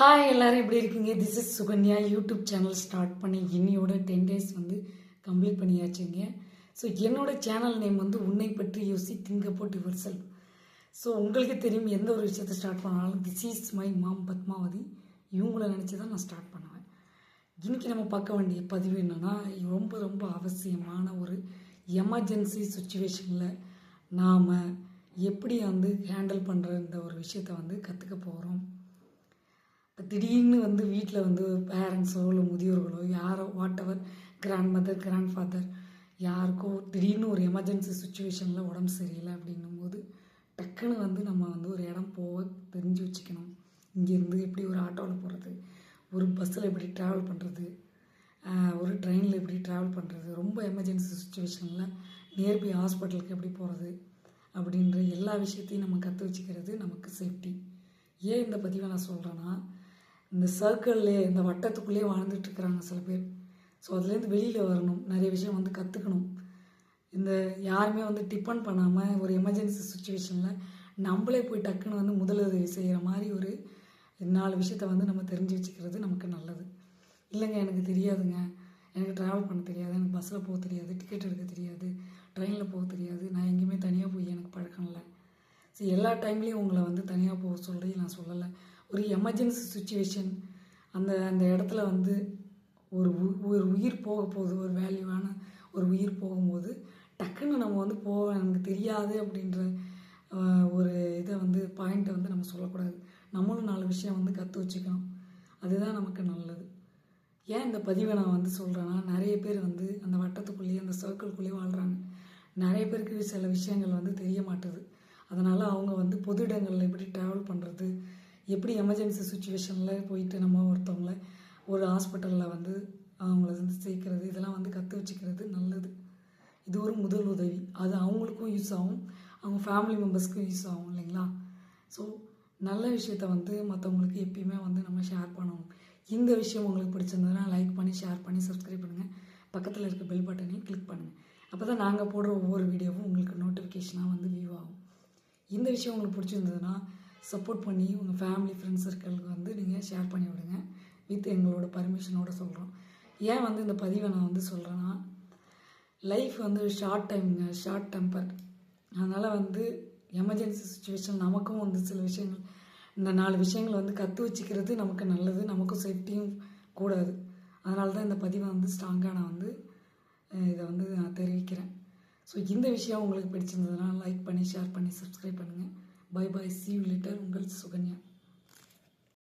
Hi எல்லோரும் எப்படி இருக்கீங்க? This is Sukanya YouTube channel start பண்ணி இன்னியோட டென் டேஸ் வந்து கம்ப்ளீட் பண்ணியாச்சுங்க. ஸோ என்னோட சேனல் நேம் வந்து உன்னை பற்றி யோசி திங்க போட்டு யுவர் ஸோ உங்களுக்கு தெரியும் எந்த ஒரு விஷயத்தை ஸ்டார்ட் பண்ணாலும் this is my mom Padmavathi. இவங்கள நினச்சி தான் நான் ஸ்டார்ட் பண்ணுவேன். இன்னைக்கு நம்ம பார்க்க வேண்டிய பதிவு என்னென்னா ரொம்ப ரொம்ப அவசியமான ஒரு எமர்ஜென்சி சுச்சுவேஷனில் நாம் எப்படி வந்து ஹேண்டில் பண்ணுற இந்த ஒரு விஷயத்தை வந்து கற்றுக்க போகிறோம் திடீர்னு வந்து வீட்டில் வந்து பேரண்ட்ஸோ இல்லை முதியோர்களோ யாரோ whatever grandmother grandfather யாருக்கோ திடீர்னு ஒரு எமர்ஜென்சி சுச்சுவேஷனில் உடம்பு சரியில்லை அப்படின்னும் போது டக்குன்னு வந்து நம்ம வந்து ஒரு இடம் போக தெரிஞ்சு வச்சுக்கணும். இங்கேருந்து எப்படி ஒரு ஆட்டோவில் போகிறது ஒரு பஸ்ஸில் எப்படி ட்ராவல் பண்ணுறது ஒரு ட்ரெயினில் எப்படி ட்ராவல் பண்ணுறது ரொம்ப எமர்ஜென்சி சுச்சுவேஷனில் நியர்பை ஹாஸ்பிட்டலுக்கு எப்படி போகிறது அப்படின்ற எல்லா விஷயத்தையும் நம்ம கற்று வச்சுக்கிறது நமக்கு சேஃப்டி ஏன் இந்த பதிவை நான் சொல்கிறேன்னா இந்த சர்க்கிள்லேயே இந்த வட்டத்துக்குள்ளேயே வாழ்ந்துட்டு இருக்கிறாங்க சில பேர். ஸோ அதுலேருந்து வெளியில் வரணும். நிறைய விஷயம் வந்து கற்றுக்கணும் இந்த யாருமே வந்து டிபெண்ட் பண்ணாமல் ஒரு எமர்ஜென்சி சுச்சுவேஷனில் நம்மளே போய் டக்குன்னு வந்து முதலுதவி செய்கிற மாதிரி ஒரு நாலு விஷயத்த வந்து நம்ம தெரிஞ்சு வச்சுக்கிறது நமக்கு நல்லது. இல்லைங்க எனக்கு தெரியாதுங்க. எனக்கு ட்ராவல் பண்ண தெரியாது. எனக்கு பஸ்ஸில் போக தெரியாது. டிக்கெட் எடுக்க தெரியாது. ட்ரெயினில் போக தெரியாது. நான் எங்கேயுமே தனியாக போய் எனக்கு பழக்கம் இல்லை. ஸோ எல்லா டைம்லேயும் உங்களை வந்து தனியாக போக சொல்லி நான் சொல்லலை. ஒரு எமர்ஜென்சி சுச்சுவேஷன் அந்த அந்த இடத்துல வந்து ஒரு உ- ஒரு உயிர் போக போகுது ஒரு வேல்யூவான ஒரு உயிர் போகும்போது டக்குன்னு நம்ம வந்து போக எனக்கு தெரியாது அப்படின்ற ஒரு இதை வந்து பாயிண்ட்டை வந்து நம்ம சொல்லக்கூடாது. நம்மளும் நாலு விஷயம் வந்து கற்று வச்சுக்கணும். அதுதான் நமக்கு நல்லது. ஏன் இந்த பதிவை நான் வந்து சொல்கிறேன்னா நிறைய பேர் வந்து அந்த வட்டத்துக்குள்ளேயே அந்த சர்க்கிள்குள்ளேயே வாழ்கிறாங்க நிறைய பேருக்கு சில விஷயங்கள் வந்து தெரிய மாட்டுது. அதனால் அவங்க வந்து பொது இடங்களில் எப்படி ட்ராவல் பண்ணுறது எப்படி எமர்ஜென்சி சுச்சுவேஷனில் போயிட்டு நம்ம ஒருத்தவங்கள ஒரு ஹாஸ்பிட்டலில் வந்து அவங்கள வந்து சேர்க்கறது இதெல்லாம் வந்து கற்று வச்சுக்கிறது நல்லது. இது ஒரு முதல் உதவி. அது அவங்களுக்கும் யூஸ் ஆகும். அவங்க ஃபேமிலி மெம்பர்ஸ்க்கும் யூஸ் ஆகும் இல்லைங்களா? ஸோ நல்ல விஷயத்த வந்து மற்றவங்களுக்கு எப்பயுமே வந்து நம்ம ஷேர் பண்ணணும். இந்த விஷயம் உங்களுக்கு பிடிச்சிருந்ததுன்னா லைக் பண்ணி ஷேர் பண்ணி சப்ஸ்கிரைப் பண்ணுங்கள் பக்கத்தில் இருக்க பெல் பட்டனையும் கிளிக் பண்ணுங்கள் அப்போ தான் நாங்கள் போடுற ஒவ்வொரு வீடியோவும் உங்களுக்கு நோட்டிஃபிகேஷனாக வந்து வியூ ஆகும். இந்த விஷயம் உங்களுக்கு பிடிச்சிருந்ததுன்னா சப்போர்ட் பண்ணி உங்கள் ஃபேமிலி ஃப்ரெண்ட்ஸ் சர்க்கிளுக்கு வந்து நீங்கள் ஷேர் பண்ணி விடுங்க. வித் எங்களோட பர்மிஷனோட சொல்கிறோம் ஏன் வந்து இந்த பதிவை நான் வந்து சொல்கிறேன்னா லைஃப் வந்து ஷார்ட் டைம்ங்க ஷார்ட் டெம்பர் அதனால் வந்து எமர்ஜென்சி சுச்சுவேஷன் நமக்கும் வந்து சில விஷயங்கள் இந்த நாலு விஷயங்களை வந்து கற்று வச்சுக்கிறது நமக்கு நல்லது நமக்கும் சேஃப்டியும் கூடாது. அதனால தான் இந்த பதிவை வந்து ஸ்ட்ராங்காக நான் வந்து இதை வந்து நான் தெரிவிக்கிறேன். ஸோ இந்த விஷயம் உங்களுக்கு பிடிச்சிருந்ததுனால் லைக் பண்ணி ஷேர் பண்ணி சப்ஸ்கிரைப் பண்ணுங்கள் bye bye see you later ഉങ്കൽ Sukanya.